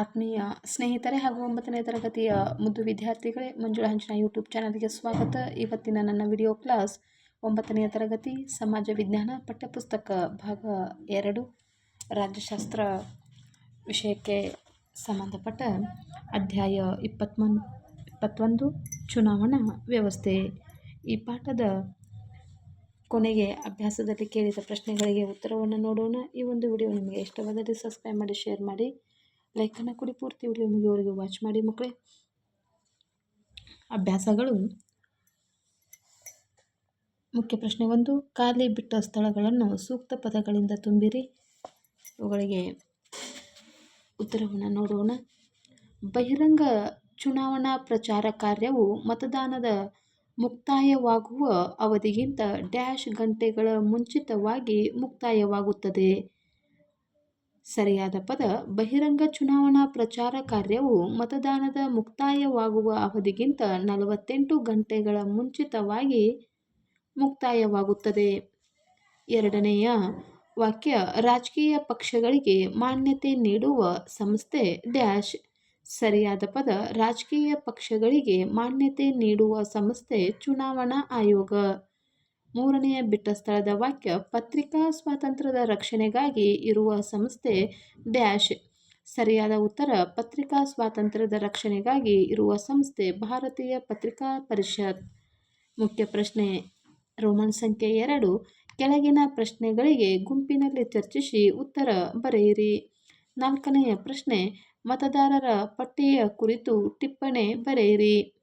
ಆತ್ಮೀಯ ಸ್ನೇಹಿತರೆ ಹಾಗೂ ಒಂಬತ್ತನೇ ತರಗತಿಯ ಮುದ್ದು ವಿದ್ಯಾರ್ಥಿಗಳೇ, ಮಂಜುಳಾ ಹಂಚಿನ ಯೂಟ್ಯೂಬ್ ಚಾನಲ್ಗೆ ಸ್ವಾಗತ. ಇವತ್ತಿನ ನನ್ನ ವಿಡಿಯೋ ಕ್ಲಾಸ್ ಒಂಬತ್ತನೆಯ ತರಗತಿ, ಸಮಾಜ ವಿಜ್ಞಾನ ಪಠ್ಯಪುಸ್ತಕ ಭಾಗ ಎರಡು, ರಾಜ್ಯಶಾಸ್ತ್ರ ವಿಷಯಕ್ಕೆ ಸಂಬಂಧಪಟ್ಟ ಅಧ್ಯಾಯ ಇಪ್ಪತ್ಮೊಂದು ಇಪ್ಪತ್ತೊಂದು, ಚುನಾವಣಾ ವ್ಯವಸ್ಥೆ. ಈ ಪಾಠದ ಕೊನೆಗೆ ಅಭ್ಯಾಸದಲ್ಲಿ ಕೇಳಿದ ಪ್ರಶ್ನೆಗಳಿಗೆ ಉತ್ತರವನ್ನು ನೋಡೋಣ. ಈ ಒಂದು ವಿಡಿಯೋ ನಿಮಗೆ ಇಷ್ಟವಾದಲ್ಲಿ ಸಬ್ಸ್ಕ್ರೈಬ್ ಮಾಡಿ, ಶೇರ್ ಮಾಡಿ. ಲೈಕನ್ನು ಕೊಡಿ ಪೂರ್ತಿ ವಿಡಿಯೋ ಅವರಿಗೆ ವಾಚ್ ಮಾಡಿ ಮಕ್ಕಳೇ. ಅಭ್ಯಾಸಗಳು. ಮುಖ್ಯ ಪ್ರಶ್ನೆ ಒಂದು, ಖಾಲಿ ಬಿಟ್ಟ ಸ್ಥಳಗಳನ್ನು ಸೂಕ್ತ ಪದಗಳಿಂದ ತುಂಬಿರಿ. ಇವುಗಳಿಗೆ ಉತ್ತರವನ್ನು ನೋಡೋಣ. ಬಹಿರಂಗ ಚುನಾವಣಾ ಪ್ರಚಾರ ಕಾರ್ಯವು ಮತದಾನದ ಮುಕ್ತಾಯವಾಗುವ ಅವಧಿಗಿಂತ ಡ್ಯಾಶ್ ಗಂಟೆಗಳ ಮುಂಚಿತವಾಗಿ ಮುಕ್ತಾಯವಾಗುತ್ತದೆ. ಸರಿಯಾದ ಪದ, ಬಹಿರಂಗ ಚುನಾವಣಾ ಪ್ರಚಾರ ಕಾರ್ಯವು ಮತದಾನದ ಮುಕ್ತಾಯವಾಗುವ ಅವಧಿಗಿಂತ ನಲವತ್ತೆಂಟು ಗಂಟೆಗಳ ಮುಂಚಿತವಾಗಿ ಮುಕ್ತಾಯವಾಗುತ್ತದೆ. ಎರಡನೆಯ ವಾಕ್ಯ, ರಾಜಕೀಯ ಪಕ್ಷಗಳಿಗೆ ಮಾನ್ಯತೆ ನೀಡುವ ಸಂಸ್ಥೆ ಡ್ಯಾಶ್. ಸರಿಯಾದ ಪದ, ರಾಜಕೀಯ ಪಕ್ಷಗಳಿಗೆ ಮಾನ್ಯತೆ ನೀಡುವ ಸಂಸ್ಥೆ ಚುನಾವಣಾ ಆಯೋಗ. ಮೂರನೆಯ ಬಿಟ್ಟ ಸ್ಥಳದ ವಾಕ್ಯ ಪತ್ರಿಕಾ ಸ್ವಾತಂತ್ರ್ಯದ ರಕ್ಷಣೆಗಾಗಿ ಇರುವ ಸಂಸ್ಥೆ ಡ್ಯಾಶ್. ಸರಿಯಾದ ಉತ್ತರ, ಪತ್ರಿಕಾ ಸ್ವಾತಂತ್ರ್ಯದ ರಕ್ಷಣೆಗಾಗಿ ಇರುವ ಸಂಸ್ಥೆ ಭಾರತೀಯ ಪತ್ರಿಕಾ ಪರಿಷತ್. ಮುಖ್ಯ ಪ್ರಶ್ನೆ, ರೋಮನ್ ಸಂಖ್ಯೆ ಎರಡು, ಕೆಳಗಿನ ಪ್ರಶ್ನೆಗಳಿಗೆ ಗುಂಪಿನಲ್ಲಿ ಚರ್ಚಿಸಿ ಉತ್ತರ ಬರೆಯಿರಿ. ನಾಲ್ಕನೆಯ ಪ್ರಶ್ನೆ, ಮತದಾರರ ಪಟ್ಟಿಯ ಕುರಿತು ಟಿಪ್ಪಣಿ ಬರೆಯಿರಿ.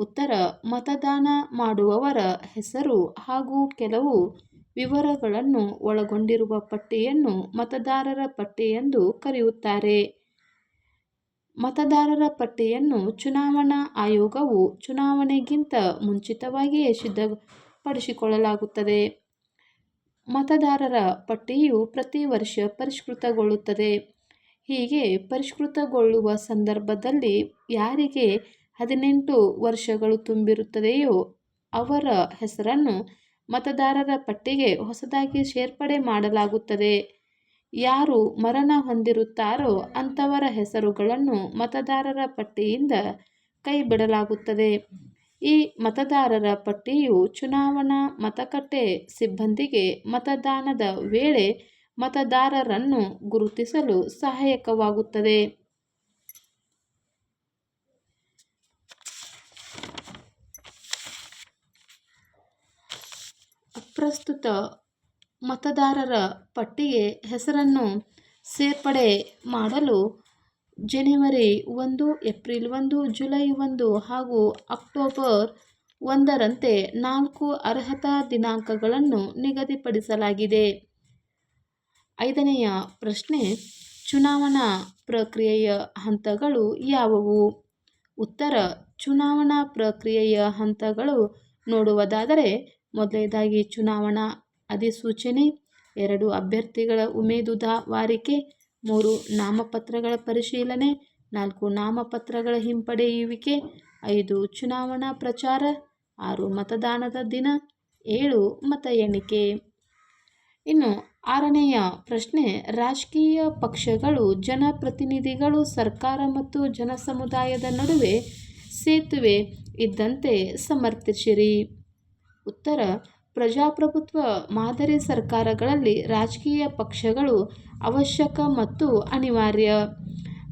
ಉತ್ತರ, ಮತದಾನ ಮಾಡುವವರ ಹೆಸರು ಹಾಗೂ ಕೆಲವು ವಿವರಗಳನ್ನು ಒಳಗೊಂಡಿರುವ ಪಟ್ಟಿಯನ್ನು ಮತದಾರರ ಪಟ್ಟಿ ಎಂದು ಕರೆಯುತ್ತಾರೆ. ಮತದಾರರ ಪಟ್ಟಿಯನ್ನು ಚುನಾವಣಾ ಆಯೋಗವು ಚುನಾವಣೆಗಿಂತ ಮುಂಚಿತವಾಗಿಯೇ ಸಿದ್ಧಪಡಿಸಿಕೊಳ್ಳಲಾಗುತ್ತದೆ. ಮತದಾರರ ಪಟ್ಟಿಯು ಪ್ರತಿ ವರ್ಷ ಪರಿಷ್ಕೃತಗೊಳ್ಳುತ್ತದೆ. ಹೀಗೆ ಪರಿಷ್ಕೃತಗೊಳ್ಳುವ ಸಂದರ್ಭದಲ್ಲಿ ಯಾರಿಗೆ ಹದಿನೆಂಟು ವರ್ಷಗಳು ತುಂಬಿರುತ್ತದೆಯೋ ಅವರ ಹೆಸರನ್ನು ಮತದಾರರ ಪಟ್ಟಿಗೆ ಹೊಸದಾಗಿ ಸೇರ್ಪಡೆ ಮಾಡಲಾಗುತ್ತದೆ. ಯಾರು ಮರಣ ಹೊಂದಿರುತ್ತಾರೋ ಅಂಥವರ ಹೆಸರುಗಳನ್ನು ಮತದಾರರ ಪಟ್ಟಿಯಿಂದ ಕೈಬಿಡಲಾಗುತ್ತದೆ. ಈ ಮತದಾರರ ಪಟ್ಟಿಯು ಚುನಾವಣಾ ಮತಕಟ್ಟೆ ಸಿಬ್ಬಂದಿಗೆ ಮತದಾನದ ವೇಳೆ ಮತದಾರರನ್ನು ಗುರುತಿಸಲು ಸಹಾಯಕವಾಗುತ್ತದೆ. ಪ್ರಸ್ತುತ ಮತದಾರರ ಪಟ್ಟಿಗೆ ಹೆಸರನ್ನು ಸೇರ್ಪಡೆ ಮಾಡಲು ಜನವರಿ ಒಂದು, ಏಪ್ರಿಲ್ ಒಂದು, ಜುಲೈ ಒಂದು ಹಾಗೂ ಅಕ್ಟೋಬರ್ ಒಂದರಂತೆ ನಾಲ್ಕು ಅರ್ಹತಾ ದಿನಾಂಕಗಳನ್ನು ನಿಗದಿಪಡಿಸಲಾಗಿದೆ. ಐದನೆಯ ಪ್ರಶ್ನೆ, ಚುನಾವಣಾ ಪ್ರಕ್ರಿಯೆಯ ಹಂತಗಳು ಯಾವುವು? ಉತ್ತರ, ಚುನಾವಣಾ ಪ್ರಕ್ರಿಯೆಯ ಹಂತಗಳು ನೋಡುವುದಾದರೆ ಮೊದಲನೇದಾಗಿ ಚುನಾವಣಾ ಅಧಿಸೂಚನೆ, ಎರಡು ಅಭ್ಯರ್ಥಿಗಳ ಉಮೇದುವಾರಿಕೆ ಮೂರು ನಾಮಪತ್ರಗಳ ಪರಿಶೀಲನೆ, ನಾಲ್ಕು ನಾಮಪತ್ರಗಳ ಹಿಂಪಡೆಯುವಿಕೆ ಐದು ಚುನಾವಣಾ ಪ್ರಚಾರ, ಆರು ಮತದಾನದ ದಿನ, ಏಳು ಮತ ಎಣಿಕೆ. ಇನ್ನು ಆರನೆಯ ಪ್ರಶ್ನೆ, ರಾಜಕೀಯ ಪಕ್ಷಗಳು, ಜನಪ್ರತಿನಿಧಿಗಳು, ಸರ್ಕಾರ ಮತ್ತು ಜನಸಮುದಾಯದ ನಡುವೆ ಸೇತುವೆ ಇದ್ದಂತೆ ಸಮರ್ಥಿಸಿರಿ. ಉತ್ತರ, ಪ್ರಜಾಪ್ರಭುತ್ವ ಮಾದರಿ ಸರ್ಕಾರಗಳಲ್ಲಿ ರಾಜಕೀಯ ಪಕ್ಷಗಳು ಅವಶ್ಯಕ ಮತ್ತು ಅನಿವಾರ್ಯ.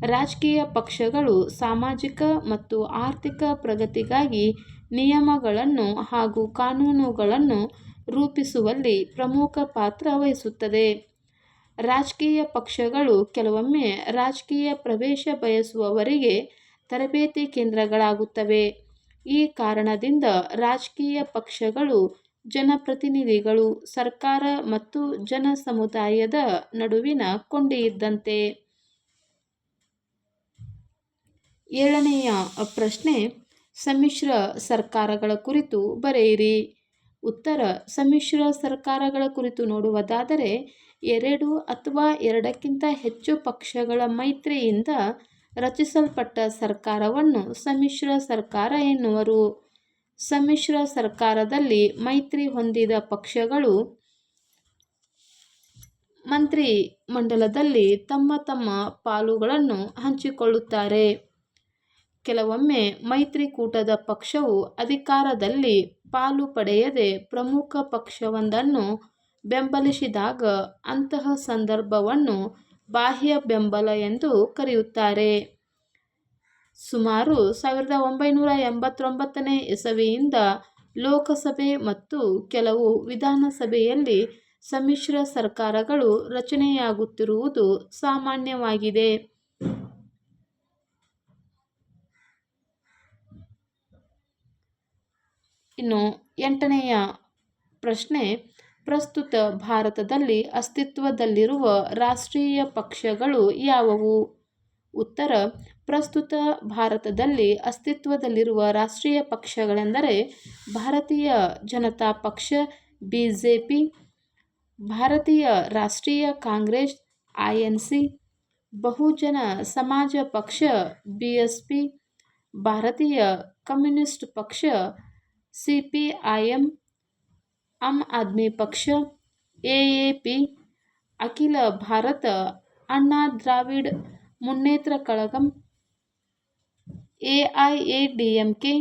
ರಾಜಕೀಯ ಪಕ್ಷಗಳು ಸಾಮಾಜಿಕ ಮತ್ತು ಆರ್ಥಿಕ ಪ್ರಗತಿಗಾಗಿ ನಿಯಮಗಳನ್ನು ಹಾಗೂ ಕಾನೂನುಗಳನ್ನು ರೂಪಿಸುವಲ್ಲಿ ಪ್ರಮುಖ ಪಾತ್ರ ವಹಿಸುತ್ತದೆ. ರಾಜಕೀಯ ಪಕ್ಷಗಳು ಕೆಲವೊಮ್ಮೆ ರಾಜಕೀಯ ಪ್ರವೇಶ ಬಯಸುವವರಿಗೆ ತರಬೇತಿ ಕೇಂದ್ರಗಳಾಗುತ್ತವೆ. ಈ ಕಾರಣದಿಂದ ರಾಜಕೀಯ ಪಕ್ಷಗಳು, ಜನಪ್ರತಿನಿಧಿಗಳು, ಸರ್ಕಾರ ಮತ್ತು ಜನ ಸಮುದಾಯದ ನಡುವಿನ ಕೊಂಡಿಯಿದ್ದಂತೆ. ಏಳನೆಯ ಪ್ರಶ್ನೆ, ಸಮ್ಮಿಶ್ರ ಸರ್ಕಾರಗಳ ಕುರಿತು ಬರೆಯಿರಿ. ಉತ್ತರ, ಸಮ್ಮಿಶ್ರ ಸರ್ಕಾರಗಳ ಕುರಿತು ನೋಡುವುದಾದರೆ, ಎರಡು ಅಥವಾ ಎರಡಕ್ಕಿಂತ ಹೆಚ್ಚು ಪಕ್ಷಗಳ ಮೈತ್ರಿಯಿಂದ ರಚಿಸಲ್ಪಟ್ಟ ಸರ್ಕಾರವನ್ನು ಸಮ್ಮಿಶ್ರ ಸರ್ಕಾರ ಎನ್ನುವರು. ಸಮ್ಮಿಶ್ರ ಸರ್ಕಾರದಲ್ಲಿ ಮೈತ್ರಿ ಹೊಂದಿದ ಪಕ್ಷಗಳು ಮಂತ್ರಿ ಮಂಡಲದಲ್ಲಿ ತಮ್ಮ ತಮ್ಮ ಪಾಲುಗಳನ್ನು ಹಂಚಿಕೊಳ್ಳುತ್ತಾರೆ. ಕೆಲವೊಮ್ಮೆ ಮೈತ್ರಿಕೂಟದ ಪಕ್ಷವು ಅಧಿಕಾರದಲ್ಲಿ ಪಾಲು ಪಡೆಯದೆ ಪ್ರಮುಖ ಪಕ್ಷವೊಂದನ್ನು ಬೆಂಬಲಿಸಿದಾಗ ಅಂತಹ ಸಂದರ್ಭವನ್ನು ಬಾಹ್ಯ ಬೆಂಬಲ ಎಂದು ಕರೆಯುತ್ತಾರೆ. ಸುಮಾರು ಸಾವಿರದ ಒಂಬೈನೂರ ಎಂಬತ್ತೊಂಬತ್ತನೇ ಇಸವಿಯಿಂದ ಲೋಕಸಭೆ ಮತ್ತು ಕೆಲವು ವಿಧಾನಸಭೆಯಲ್ಲಿ ಸಮ್ಮಿಶ್ರ ಸರ್ಕಾರಗಳು ರಚನೆಯಾಗುತ್ತಿರುವುದು ಸಾಮಾನ್ಯವಾಗಿದೆ. ಇನ್ನು ಎಂಟನೆಯ ಪ್ರಶ್ನೆ ಪ್ರಸ್ತುತ ಭಾರತದಲ್ಲಿ ಅಸ್ತಿತ್ವದಲ್ಲಿರುವ ರಾಷ್ಟ್ರೀಯ ಪಕ್ಷಗಳು ಯಾವುವು? ಉತ್ತರ, ಪ್ರಸ್ತುತ ಭಾರತದಲ್ಲಿ ಅಸ್ತಿತ್ವದಲ್ಲಿರುವ ರಾಷ್ಟ್ರೀಯ ಪಕ್ಷಗಳೆಂದರೆ ಭಾರತೀಯ ಜನತಾ ಪಕ್ಷ ಬಿ ಜೆ ಪಿ ಭಾರತೀಯ ರಾಷ್ಟ್ರೀಯ Congress, I N C, Bahujan Samaj ಪಕ್ಷ, B S P, Bharatiya communist ಪಕ್ಷ, C P I M Aam Aadmi ಪಕ್ಷ A A P Akhil Bharat Anna Dravida Munnetra Kazhagam A I A D M K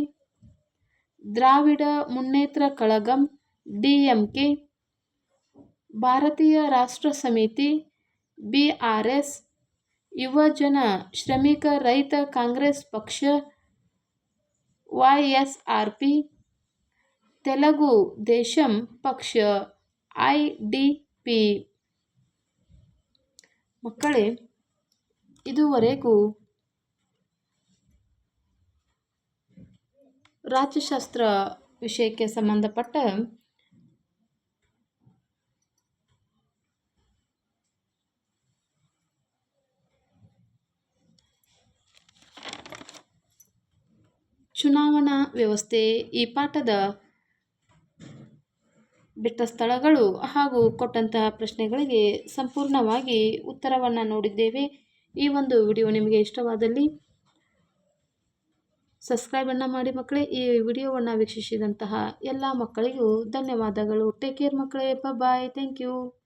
Dravida Munnetra Kazhagam D M K Bharatiya Rashtra Samithi B R S ಯುವಜನ ಶ್ರಮಿಕ ರೈತ ಕಾಂಗ್ರೆಸ್ ಪಕ್ಷ Y S R P ಪಕ್ಷ I D P. ಮಕ್ಕಳೇ ಇದುವರೆಗೂ ರಾಜ್ಯಶಾಸ್ತ್ರ ವಿಷಯಕ್ಕೆ ಸಂಬಂಧಪಟ್ಟ ಚುನಾವಣಾ ವ್ಯವಸ್ಥೆ ಈ ಪಾಠದ ಬಿಟ್ಟ ಸ್ಥಳಗಳು ಹಾಗೂ ಕೊಟ್ಟಂತಹ ಪ್ರಶ್ನೆಗಳಿಗೆ ಸಂಪೂರ್ಣವಾಗಿ ಉತ್ತರವನ್ನು ನೋಡಿದ್ದೇವೆ. ಈ ಒಂದು ವಿಡಿಯೋ ನಿಮಗೆ ಇಷ್ಟವಾದಲ್ಲಿ ಸಬ್ಸ್ಕ್ರೈಬನ್ನು ಮಾಡಿ ಮಕ್ಕಳೇ. ಈ ವಿಡಿಯೋವನ್ನು ವೀಕ್ಷಿಸಿದಂತಹ ಎಲ್ಲ ಮಕ್ಕಳಿಗೂ ಧನ್ಯವಾದಗಳು. ಟೇಕ್ ಕೇರ್ ಮಕ್ಕಳೇ. Bye thank you